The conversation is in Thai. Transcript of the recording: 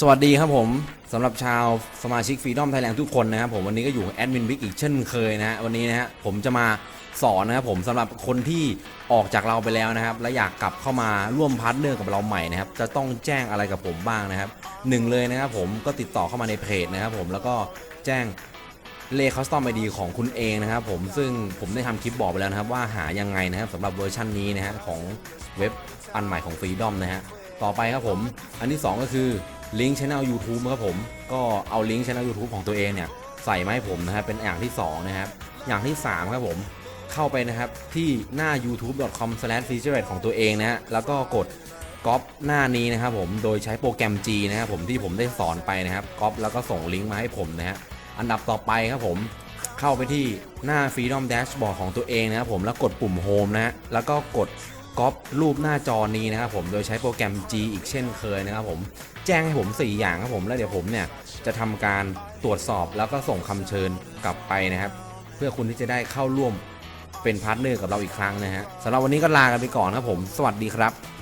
สวัสดีครับผมสำหรับชาวสมาชิกฟรีดอมไทยแลนด์ทุกคนนะครับผมวันนี้ก็อยู่แอดมินวิกอีกเช่นเคยนะฮะวันนี้นะฮะผมจะมาสอนนะครับผมสำหรับคนที่ออกจากเราไปแล้วนะครับ และอยากกลับเข้ามาร่วมพาร์ทเนอร์กับเราใหม่นะครับ จะต้องแจ้งอะไรกับผมบ้างนะครับหนึ่งเลยนะครับผมก็ติดต่อเข้ามาในเพจนะครับผมแล้วก็แจ้งเลค u สตอมไอดีของคุณเองนะครับผมซึ่งผมได้ทำคลิปบอกไปแล้วนะครับว่าหายังไงนะครับสำหรับเวอร์ชันนี้นะฮะของเว็บอันใหม่ของ Freedom นะฮะต่อไปครับผมอันที่ 2 ก็คือ ลิงก์ช่อง YouTube ครับผมก็เอาลิงก์ช่อง YouTube ของตัวเองเนี่ยใส่มาให้ผมนะครับเป็นอย่างที่2นะครับอย่างที่ 3 ครับผมเข้าไปนะครับที่หน้า youtube.com/featureit ของตัวเองนะฮะแล้วก็กดก๊อปหน้านี้นะครับผมโดยใช้โปรแกรม G นะครับผมที่ผมได้สอนไปนะครับก๊อปแล้วก็ส่งลิงก์มาให้ผมนะฮะอันดับต่อไปครับผมเข้าไปที่หน้า Freedom Dashboard ของตัวเองนะครับผมแล้วกดปุ่ม Home นะฮะแล้วก็กด ก๊อปรูปหน้าจอนี้นะครับผมโดยใช้โปรแกรม G อีกเช่นเคยนะครับผมแจ้งให้ผม 4 อย่างครับผมแล้วเดี๋ยวผมเนี่ยจะทำการตรวจสอบแล้วก็ส่งคำเชิญกลับไปนะครับ เพื่อคุณที่จะได้เข้าร่วมเป็นพาร์ทเนอร์กับเราอีกครั้งนะฮะสำหรับวันนี้ก็ลากันไปก่อนครับผม สวัสดีครับ